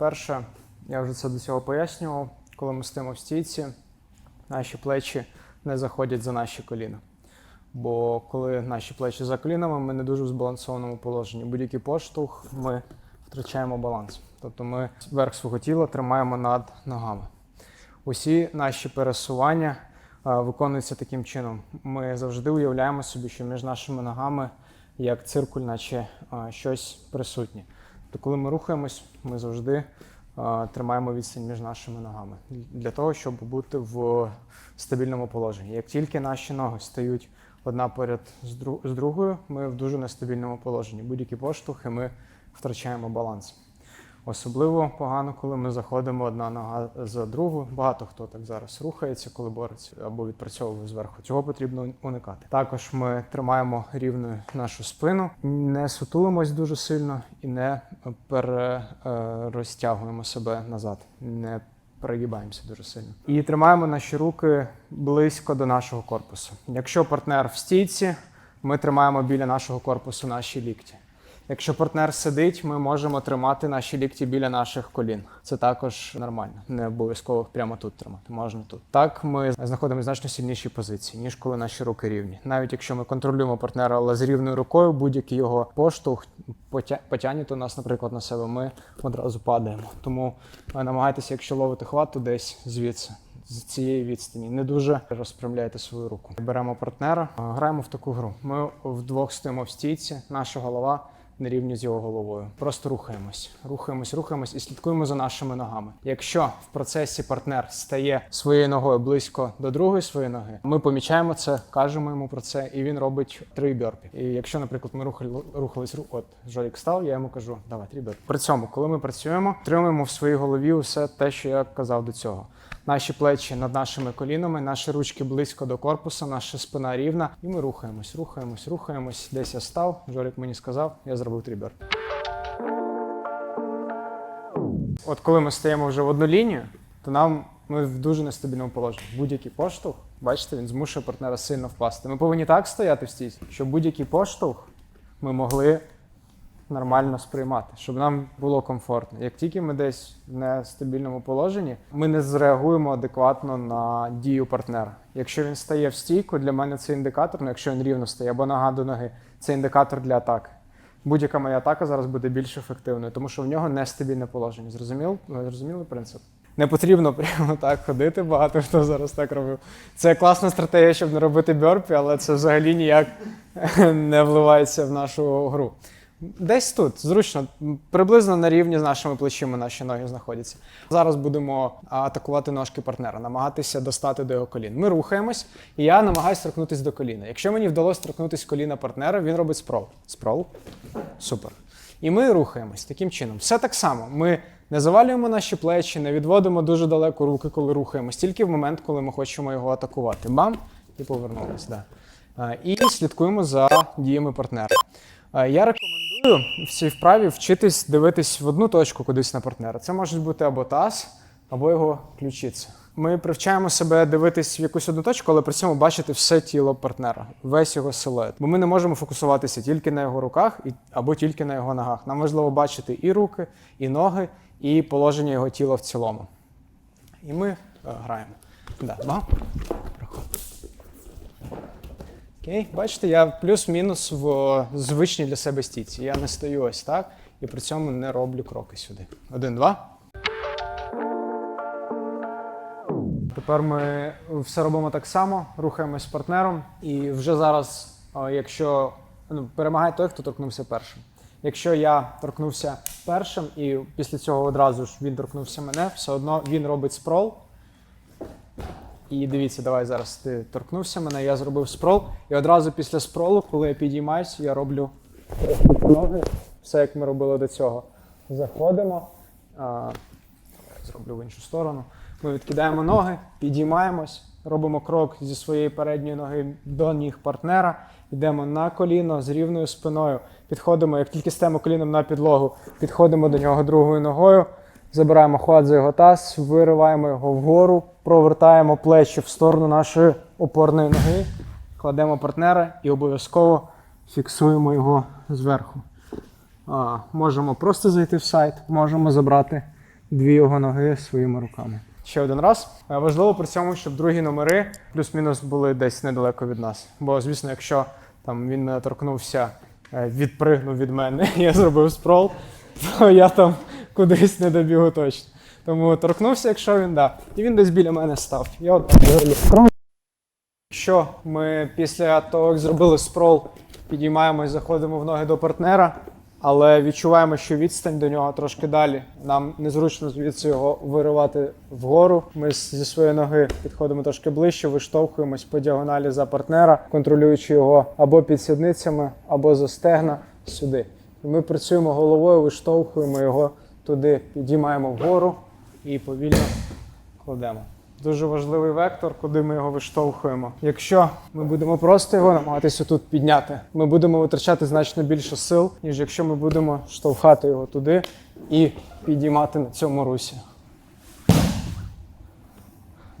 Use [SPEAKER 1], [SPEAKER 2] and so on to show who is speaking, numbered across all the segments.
[SPEAKER 1] Перше, я вже це до цього пояснював, коли ми стоїмо в стійці, наші плечі не заходять за наші коліна. Бо коли наші плечі за колінами, ми не дуже в збалансованому положенні. Будь-який поштовх ми втрачаємо баланс. Тобто ми верх свого тіла тримаємо над ногами. Усі наші пересування виконуються таким чином. Ми завжди уявляємо собі, що між нашими ногами як циркуль, наче щось присутнє. То коли ми рухаємось, ми завжди тримаємо відстань між нашими ногами для того, щоб бути в стабільному положенні. Як тільки наші ноги стають одна поряд з другою, ми в дуже нестабільному положенні. Будь-які поштовхи ми втрачаємо баланс. Особливо погано, коли ми заходимо одна нога за другу. Багато хто так зараз рухається, коли бореться або відпрацьовує зверху. Цього потрібно уникати. Також ми тримаємо рівною нашу спину, не сутулимось дуже сильно і не перерозтягуємо себе назад. Не перегибаємося дуже сильно. І тримаємо наші руки близько до нашого корпусу. Якщо партнер в стійці, ми тримаємо біля нашого корпусу наші лікті. Якщо партнер сидить, ми можемо тримати наші лікті біля наших колін. Це також нормально. Не обов'язково прямо тут тримати, можна тут. Так ми знаходимося в значно сильнішій позиції, ніж коли наші руки рівні. Навіть якщо ми контролюємо партнера, але з рівною рукою, будь-який його поштовх потя- потягнете нас, наприклад, на себе, ми одразу падаємо. Тому е, намагайтеся, якщо ловити хват, то десь звідси. З цієї відстані не дуже розпрямляйте свою руку. Беремо партнера, е, граємо в таку гру. Ми вдвох стоїмо в стійці, наша голова на рівні з його головою. Просто рухаємось, рухаємось, рухаємось і слідкуємо за нашими ногами. Якщо в процесі партнер стає своєю ногою близько до другої своєї ноги, ми помічаємо це, кажемо йому про це, і він робить три бьорпі. І якщо, наприклад, ми рухали, рухались, ру- от Жолік став, я йому кажу, давай три бьорпі. При цьому, коли ми працюємо, тримаємо в своїй голові усе те, що я казав до цього. Наші плечі над нашими колінами, наші ручки близько до корпусу, наша спина рівна, і ми рухаємось, рухаємось, рухаємось. Десь я став. Жорик мені сказав, я зробив трибер. От коли ми стаємо вже в одну лінію, то нам ми в дуже нестабільному положенні. Будь-який поштовх, бачите, він змушує партнера сильно впасти. Ми повинні так стояти в стійці, щоб будь-який поштовх ми могли нормально сприймати, щоб нам було комфортно. Як тільки ми десь в нестабільному положенні, ми не зреагуємо адекватно на дію партнера. Якщо він стає в стійку, для мене це індикатор, ну якщо він рівно стає або нога до ноги, це індикатор для атаки. Будь-яка моя атака зараз буде більш ефективною, тому що в нього нестабільне положення. Зрозумів? Ви Зрозуміли принцип? Не потрібно прямо так ходити. Багато хто зараз так робив. Це класна стратегія, щоб не робити бьорпі, але це взагалі ніяк не вливається в нашу гру. Десь тут зручно, приблизно на рівні з нашими плечима наші ноги знаходяться. Зараз будемо атакувати ножки партнера, намагатися достати до його колін. Ми рухаємось, і я намагаюся торкнутися до коліна. Якщо мені вдалося торкнутися коліна партнера, він робить спрол. Спрол. Супер. І ми рухаємось таким чином. Все так само. Ми не завалюємо наші плечі, не відводимо дуже далеко руки, коли рухаємось, тільки в момент, коли ми хочемо його атакувати. Бам! І повернулись. Да. І слідкуємо за діями партнера. Я рекомендую в цій вправі вчитись дивитись в одну точку кудись на партнера. Це можуть бути або таз, або його ключиця. Ми привчаємо себе дивитись в якусь одну точку, але при цьому бачити все тіло партнера, весь його силует. Бо ми не можемо фокусуватися тільки на його руках або тільки на його ногах. Нам важливо бачити і руки, і ноги, і положення його тіла в цілому. І ми е, граємо. Да. Окей, бачите, я плюс-мінус в звичній для себе стійці. Я не стою ось так і при цьому не роблю кроки сюди. Один, два. Тепер ми все робимо так само, рухаємось з партнером. І вже зараз, якщо ну, перемагає той, хто торкнувся першим. Якщо я торкнувся першим і після цього одразу ж він торкнувся мене, все одно він робить спрол. І дивіться, давай зараз ти торкнувся мене, я зробив спрол. І одразу після спролу, коли я підіймаюся, я роблю ноги, все як ми робили до цього. Заходимо. А, зроблю в іншу сторону. Ми відкидаємо ноги, підіймаємось, робимо крок зі своєї передньої ноги до ніг партнера, йдемо на коліно з рівною спиною, підходимо, як тільки стаємо коліном на підлогу, підходимо до нього другою ногою, забираємо хват за його таз, вириваємо його вгору, провертаємо плечі в сторону нашої опорної ноги, кладемо партнера і обов'язково фіксуємо його зверху. А, можемо просто зайти в сайт, можемо забрати дві його ноги своїми руками. Ще один раз. Е, Важливо при цьому, щоб другі номери плюс-мінус були десь недалеко від нас. Бо, звісно, якщо там він мене торкнувся, е, відпригнув від мене, я зробив спрол, то я там кудись не добігу точно. Тому торкнувся, якщо він, да. І він десь біля мене став. Я от. Якщо ми після того, як зробили спрол, підіймаємось, заходимо в ноги до партнера, але відчуваємо, що відстань до нього трошки далі. Нам незручно звідси його виривати вгору. Ми зі своєї ноги підходимо трошки ближче, виштовхуємось по діагоналі за партнера, контролюючи його або під сідницями, або за стегна сюди. І ми працюємо головою, виштовхуємо його туди, підіймаємо вгору і повільно кладемо. Дуже важливий вектор, куди ми його виштовхуємо. Якщо ми будемо просто його намагатися тут підняти, ми будемо витрачати значно більше сил, ніж якщо ми будемо штовхати його туди і підіймати на цьому русі.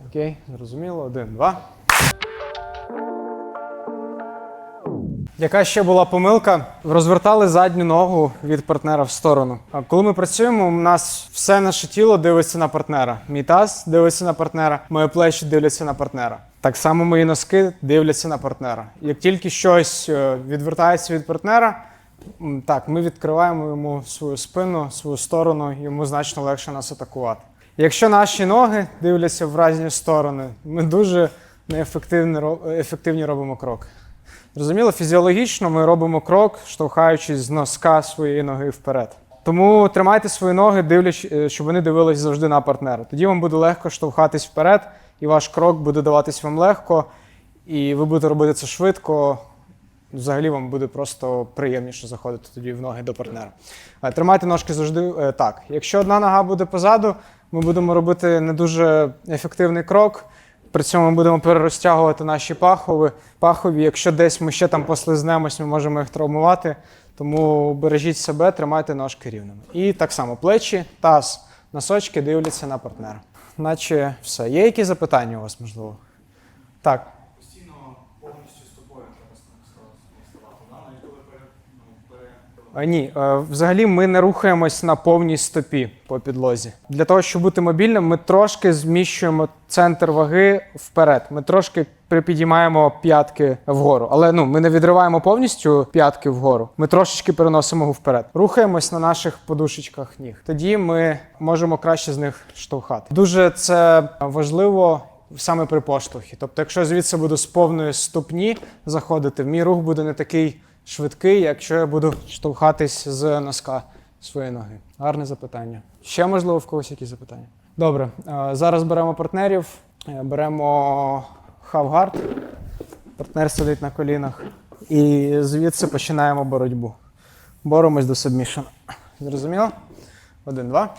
[SPEAKER 1] Окей, зрозуміло. Один, два. Яка ще була помилка? Розвертали задню ногу від партнера в сторону. А коли ми працюємо, у нас все наше тіло дивиться на партнера. Мій таз дивиться на партнера, мої плечі дивляться на партнера. Так само мої носки дивляться на партнера. Як тільки щось е, відвертається від партнера, так, ми відкриваємо йому свою спину, свою сторону, йому значно легше нас атакувати. Якщо наші ноги дивляться в різні сторони, ми дуже неефективні ефективні робимо крок. Зрозуміло, фізіологічно ми робимо крок, штовхаючись з носка своєї ноги вперед. Тому тримайте свої ноги, дивлячись, е, щоб вони дивились завжди на партнера. Тоді вам буде легко штовхатись вперед, і ваш крок буде даватись вам легко, і ви будете робити це швидко. Взагалі вам буде просто приємніше заходити тоді в ноги до партнера. Е, Тримайте ножки завжди е, так. Якщо одна нога буде позаду, ми будемо робити не дуже ефективний крок. При цьому ми будемо перерозтягувати наші пахови. Пахові, якщо десь ми ще там послизнемось, ми можемо їх травмувати. Тому бережіть себе, тримайте ножки рівними. І так само плечі, таз, носочки дивляться на партнера. Наче все. Є якісь запитання у вас, можливо? Так.
[SPEAKER 2] постійно повністю з тобою треба ставати, да? навіть коли пере, ну, пере...
[SPEAKER 1] Ні, е, взагалі ми не рухаємось на повній стопі по підлозі. Для того, щоб бути мобільним, ми трошки зміщуємо центр ваги вперед. Ми трошки припідіймаємо п'ятки вгору. Але ну, ми не відриваємо повністю п'ятки вгору. Ми трошечки переносимо його вперед. Рухаємось на наших подушечках ніг. Тоді ми можемо краще з них штовхати. Дуже це важливо саме при поштовхі. Тобто, якщо звідси буду з повної ступні заходити, мій рух буде не такий швидкий, якщо я буду штовхатись з носка своєї ноги. Гарне запитання. Ще можливо в когось якісь запитання? Добре, е, зараз беремо партнерів, е, беремо хавгард. Партнер сидить на колінах. І звідси починаємо боротьбу. Боремось до сабмішена. Зрозуміло? Один, два.